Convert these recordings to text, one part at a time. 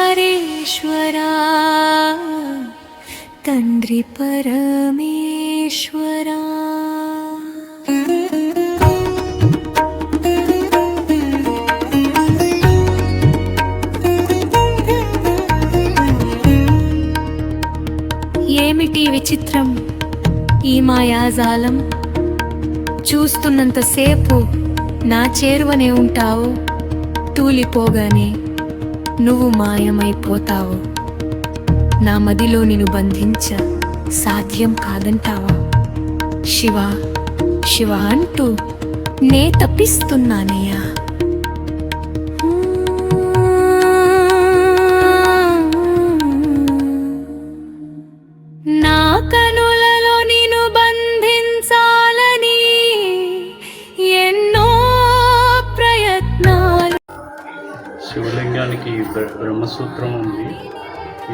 ओङ्कारेश्वरा तन्द्रिपरमेश्वरा కాలం చూస్తున్నంతసేపు నా చేరువనే ఉంటావు. తూలిపోగానే నువ్వు మాయమైపోతావు. నా మదిలో నిన్ను బంధించ సాధ్యం కాదంటావా? శివ శివ అంటూ నే తప్పిస్తున్నానయ్యా. నా కను బ్రహ్మసూత్రం ఉంది.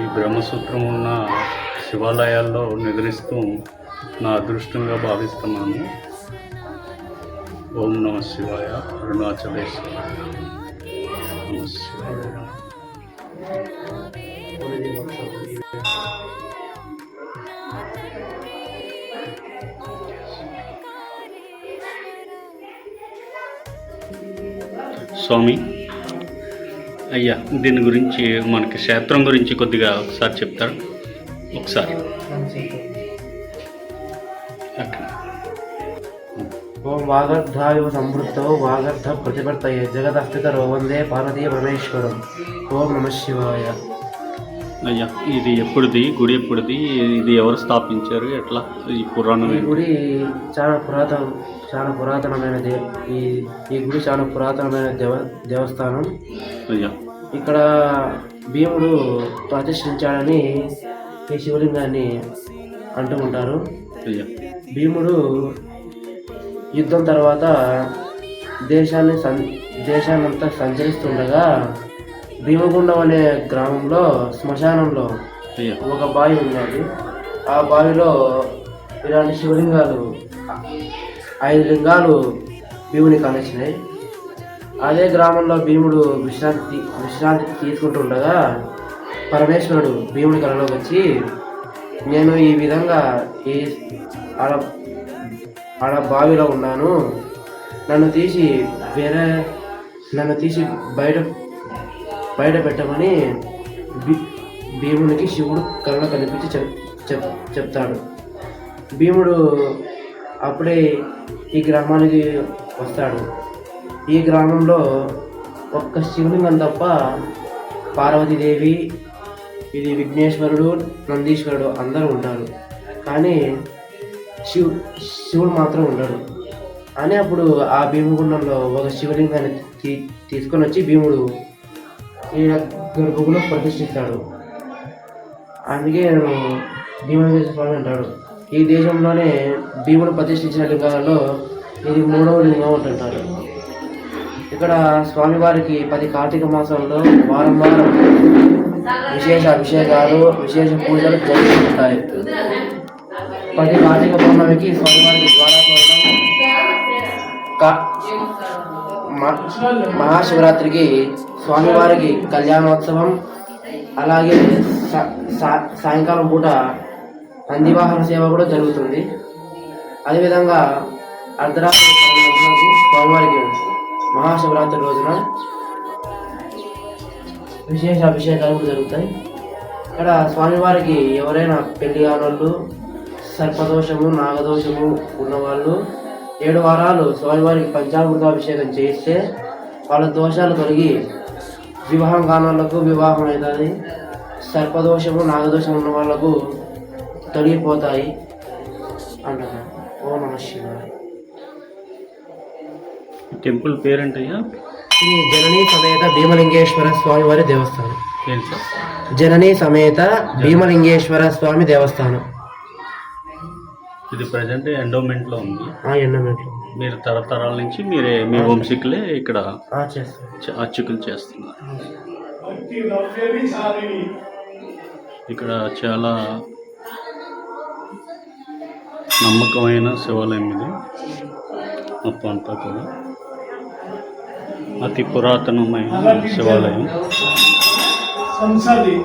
ఈ బ్రహ్మసూత్రం ఉన్న శివాలయాల్లో నిద్రిస్తూ నా అదృష్టంగా భావిస్తున్నాను. ఓం నమ శివాయ అరుణాచలేశ్వర నమ స్వామి. అయ్యా దీని గురించి మనకి క్షేత్రం గురించి కొద్దిగా ఒకసారి చెప్తారు? ఒకసారి. ఓం వాగర్ధాయువ సంవృత్తౌ వాగర్ధ ప్రతిపత్తయే జగదస్థితరో వందే పార్వతీ పరమేశ్వరం. ఓం నమ శివాయ. అయ్యా ఇది ఎప్పుడుది? గుడి ఎప్పుడుది? ఇది ఎవరు స్థాపించారు? ఎట్లా? ఈ పురాణం? గుడి చాలా పురాతన. చాలా పురాతనమైన దే ఈ ఈ గుడి చాలా పురాతనమైన దేవ దేవస్థానం. ఇక్కడ భీముడు ప్రతిష్ఠించాడని ఈ శివలింగాన్ని అంటూ ఉంటారు. భీముడు యుద్ధం తర్వాత దేశాన్ని సం దేశాన్నంతా సంచరిస్తుండగా భీమగుండం అనే గ్రామంలో శ్మశానంలో ఒక బావి ఉన్నది. ఆ బావిలో ఇలాంటి శివలింగాలు ఐదు లింగాలు భీముని కలిసినాయి అదే గ్రామంలో భీముడు విశ్రాంతి విశ్రాంతి తీసుకుంటుండగా పరమేశ్వరుడు భీముడి కళలోకి వచ్చి నేను ఈ విధంగా ఈ ఆడ ఆడ బావిలో ఉన్నాను. నన్ను తీసి వేరే నన్ను తీసి బయట బయట పెట్టమని భీ- భీమునికి శివుడు కళ్ళ కనిపించి చెప్ చెప్ చెప్తాడు. భీముడు అప్పుడే ఈ గ్రామానికి వస్తాడు. ఈ గ్రామంలో ఒక్క శివలింగం తప్ప పార్వతీదేవి ఇది విఘ్నేశ్వరుడు నందీశ్వరుడు అందరూ ఉంటారు. కానీ శివు శివుడు మాత్రం ఉండడు. అని అప్పుడు ఆ భీమగుండంలో ఒక శివలింగాన్ని తీ తీసుకొని వచ్చి భీముడు ఈ గర్భగులో ప్రతిష్ఠిస్తాడు. అందుకే నేను భీమలింగేశ్వర స్వామి అంటాడు. ఈ దేశంలోనే భీముడు ప్రతిష్ఠించిన లింగాలలో ఇది మూడవ లింగం అంటుంటారు. ఇక్కడ స్వామివారికి పది కార్తీక మాసంలో వారం వారం విశేష అభిషేకాలు విశేష పూజలు జరుగుతుంటాయి. ప్రతి కార్తీక పౌర్ణమికి స్వామివారికి కా- మహాశివరాత్రికి స్వామివారికి కళ్యాణోత్సవం అలాగే సా- సాయంకాలం పూట నందివాహన సేవ కూడా జరుగుతుంది. అదేవిధంగా అర్ధరాత్రి స్వామివారికి మహాశివరాత్రి రోజున విశేష అభిషేకాలు కూడా జరుగుతాయి. ఇక్కడ స్వామివారికి ఎవరైనా పెళ్ళి కానోళ్ళు సర్పదోషము నాగదోషము ఉన్నవాళ్ళు ఏడు వారాలు స్వామివారికి పంచామృతాభిషేకం చేయిస్తే వాళ్ళ దోషాలు తొలగి వివాహం కాని వివాహం అవుతుంది. సర్పదోషము నాగదోషం ఉన్న వాళ్ళకు తొలగిపోతాయి అంటున్నారు ఓ నమ శివాయ. టెంపుల్ పేరేంటయ్యా? శ్రీ జననీ సమేత భీమలింగేశ్వర స్వామి వారి దేవస్థానం జననీ సమేత భీమలింగేశ్వర స్వామి దేవస్థానం. ఇది ప్రజెంట్ ఎండోమెంట్లో ఉంది. ఆ మీరు తరతరాల నుంచి మీరే మీ వంశీకులే ఇక్కడ ఆ చేస్తాం చ- అర్చకులు చేస్తున్నారు. ఇక్కడ చాలా నమ్మకమైన శివాలయం ఇది మొత్తం అంతా కూడా అతి పురాతనమైన శివాలయం. సంసారి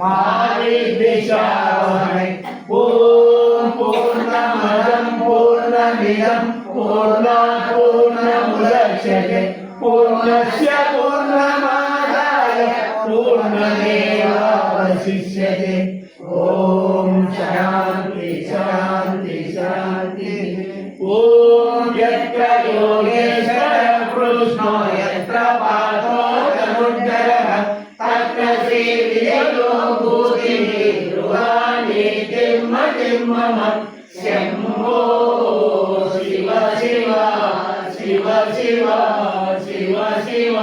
மாறி விஷாவனை ஓம் பூர்ணமதம் பூர்ணமிதம் பூர்ணா பூர்ணமுதட்சதே பூர்ணஸ்ய பூர்ணமாதாய பூர்ணமேவாவசிஷ்யதே. ஓம் சாந்தி சாந்தி சாந்தி. ஓம் யத்ர யோகேஸ்வர கிருஷ்ணோ யத்ர பாதோ தனுர்தரः தத்ர ஸ்ரீ శివ శివ శివ శివ శివ శివ